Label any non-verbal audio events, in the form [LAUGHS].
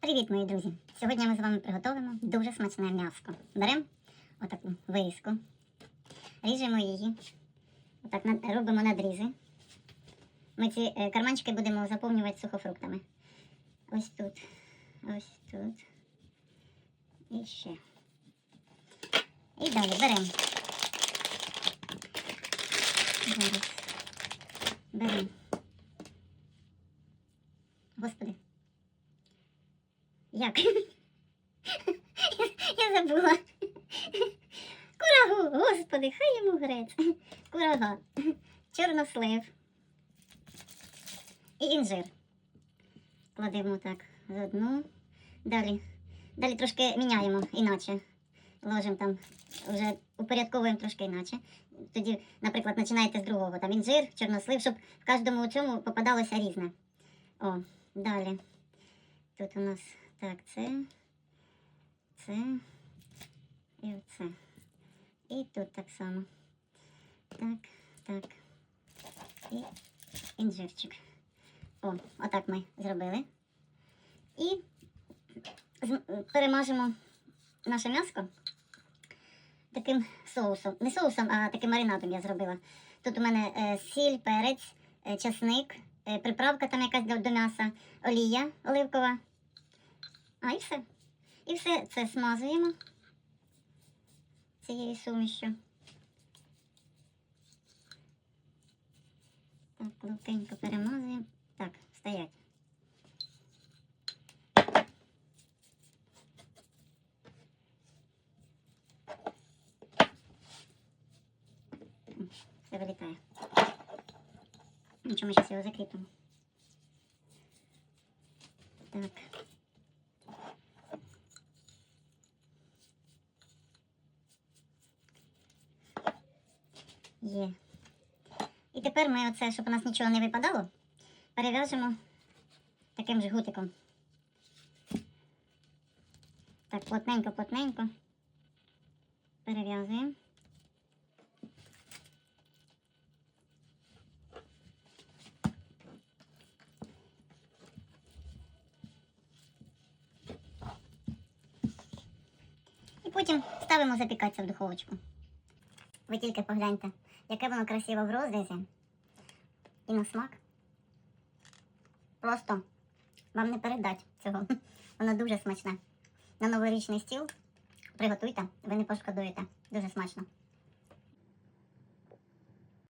Привіт, мої друзі! Сьогодні ми з вами приготуємо дуже смачне м'яско. Беремо отаку вирізку, ріжемо її, отак робимо надрізи. Ми ці е, карманчики будемо заповнювати сухофруктами. Ось тут, ось тут. І ще. І далі беремо. Зараз. Беремо. Господи. Як? Я забула. Курагу, господи, хай йому грець. Курага. Чорнослив. І інжир. Кладемо так з одну. Далі. Далі трошки міняємо іначе. Ложимо там, вже упорядковуємо трошки іначе. Тоді, наприклад, починаєте з другого. Там інжир, чорнослив, щоб в кожному цьому попадалося різне. О, далі. Тут у нас так, це, це і оце. І тут так само. Так, так. І інжирчик. О, отак ми зробили. І перемажемо наше м'яско таким соусом. Не соусом, а таким маринадом я зробила. Тут у мене е, сіль, перець, е, часник, е, приправка там якась до, до м'яса, олія оливкова. А і все. І все це смазуємо цією сумішю. Так, ловкенько перемазуємо. Так, стоять. Все вилітає. Нічого, ми зараз його закріпимо. Так. Є. І тепер ми оце, щоб у нас нічого не випадало, перев'яжемо таким жгутиком. Так, плотненько, плотненько. Перев'язуємо. І потім ставимо запікатися в духовочку. Ви тільки погляньте, яке воно красиво в розрізі і на смак. Просто вам не передать цього. [LAUGHS] Воно дуже смачне. На новорічний стіл приготуйте, ви не пошкодуєте. Дуже смачно.